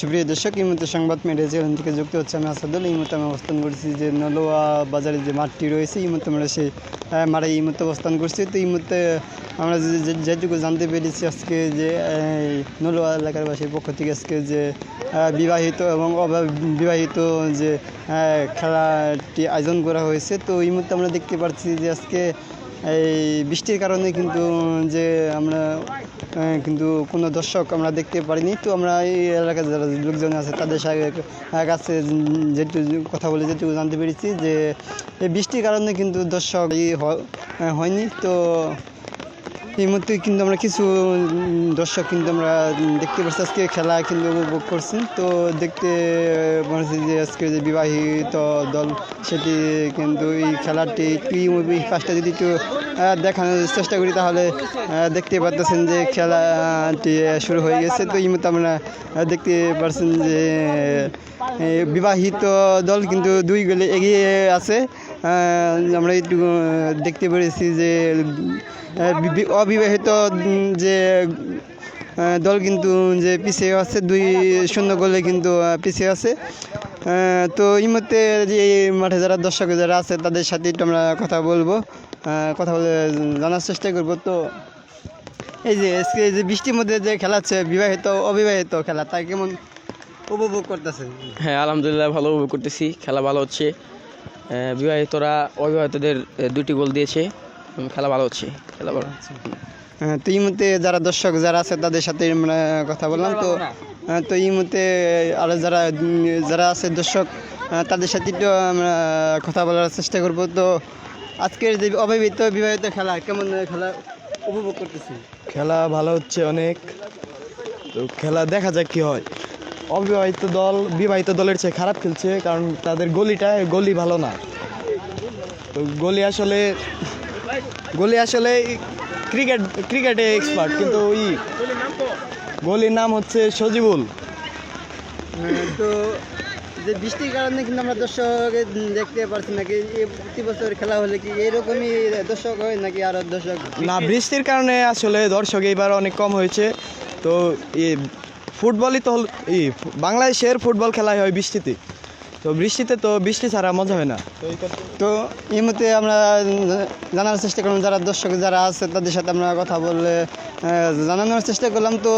সুপ্রিয় দর্শক, এই মুহূর্তে সংবাদ মিডিয়া চ্যানেল থেকে যুক্ত হচ্ছে আমি আসাদুল, এই মুহূর্তে আমি অবস্থান করছি যে নলোয়া বাজারে যে মাঠটি রয়েছে, এই মুহূর্তে আমরা সেই মাঠে এই মুহূর্তে অবস্থান করছি। তো এই মুহূর্তে আমরা যেটুকু জানতে পেরেছি আজকে যে নলোয়া এলাকার বাসীর পক্ষ থেকে আজকে যে বিবাহিত এবং বিবাহিত যে খেলাটি আয়োজন করা হয়েছে। তো এই মুহূর্তে আমরা দেখতে পাচ্ছি যে আজকে এই বৃষ্টির কারণে কিন্তু যে আমরা কিন্তু কোনো দর্শক আমরা দেখতে পারিনি। তো আমরা এই এলাকার যারা লোকজন আছে, তাদের সাথে কাছে যেটুকু কথা বলে যেটুকু জানতে পেরেছি যে, এই বৃষ্টির কারণে কিন্তু দর্শক ই হয়নি। তো এই মুহূর্তে কিন্তু আমরা কিছু দর্শক কিন্তু আমরা দেখতে পাচ্ছি, আজকে খেলা কিন্তু উপভোগ করছেন। তো দেখতে হচ্ছে যে আজকে যে বিবাহিত দল, সেটি কিন্তু এই খেলাটি একটু মুভি কাজটা যদি একটু দেখানোর চেষ্টা করি, তাহলে দেখতে পারতেছেন যে খেলাটি শুরু হয়ে গেছে। তো এই মুহূর্তে আমরা দেখতে পাচ্ছেন যে বিবাহিত দল কিন্তু দুই গোলে এগিয়ে আছে। আমরা একটু দেখতে পেরেছি যে অবিবাহিত যে দল কিন্তু, যে, পিছিয়ে আছে, দুই শূন্য গোলে কিন্তু পিছিয়ে আছে। তো এই মুহূর্তে যে মাঠে যারা দর্শক যারা আছে, তাদের সাথে একটু আমরা কথা বলব। কথা বলে জানার চেষ্টা করব। তো এই যে, আজকে যে বৃষ্টির মধ্যে যে খেলা হচ্ছে, বিবাহিত, অবিবাহিত খেলা, তা কেমন উপভোগ করতেছে হ্যাঁ আলহামদুলিল্লাহ ভালো উপভোগ করতেছি। খেলা ভালো হচ্ছে। বিবাহিতরা অবিবাহিতদের দুটি গোল দিয়েছে। খেলা ভালো হচ্ছে। খেলা ভালো হ্যাঁ, তো এই মুহূর্তে যারা দর্শক যারা আছে তাদের সাথে আমরা কথা বললাম। তো আহ, তো এই মুহূর্তে আরও যারা যারা আছে দর্শক তাদের সাথে একটু আমরা কথা বলার চেষ্টা করব। তো আজকের যে অবিবাহিত বিবাহিত খেলা কেমন খেলা উপভোগ করতেছি খেলা ভালো হচ্ছে অনেক। তো খেলা দেখা যাক কি হয়। অবিবাহিত দল বিবাহিত দলের চেয়ে খারাপ খেলছে কারণ তাদের গলিটা গলি ভালো না। তো গলি আসলে গলি আসলে ক্রিকেট ক্রিকেটে এক্সপার্ট কিন্তু ওই গলির নাম হচ্ছে সজিবুল। তো যে বৃষ্টির কারণে কিন্তু আমরা দর্শক দেখতে পারছি নাকি প্রতি বছর খেলা হলে কি এরকমই দর্শক হয় নাকি আরও দর্শক? না বৃষ্টির কারণে আসলে দর্শক এইবার অনেক কম হয়েছে। তো এই ফুটবলই তো হল- ই বাংলাদেশের ফুটবল খেলাই হয় বৃষ্টিতে। তো বৃষ্টিতে তো বৃষ্টি ছাড়া মজা হয় না। তো এই ক্ষেত্রে- তো এই মুহূর্তে আমরা জানার চেষ্টা করলাম যারা দর্শক যারা আছে তাদের সাথে আমরা কথা বলে আহ, জানানোর চেষ্টা করলাম। তো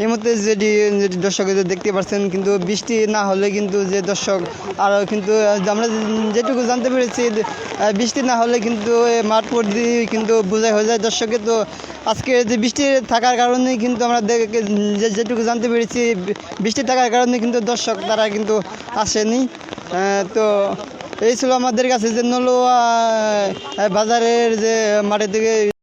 এই মুহূর্তে যেটি যেটি দর্শকদের দেখতে পাচ্ছেন কিন্তু বৃষ্টি না হলে কিন্তু যে দর্শক আরও কিন্তু আমরা যেটুকু জানতে পেরেছি বৃষ্টি না হলে কিন্তু মাঠ পর্দি কিন্তু বোঝাই হয়ে যায় দর্শকের তো আজকে যে বৃষ্টি থাকার কারণে কিন্তু আমরা যেটুকু জানতে পেরেছি, বৃষ্টি থাকার কারণে কিন্তু দর্শক তারা কিন্তু আসেনি। তো এই ছিল আমাদের কাছে যে নলোয়া বাজারের যে মাঠের দিকে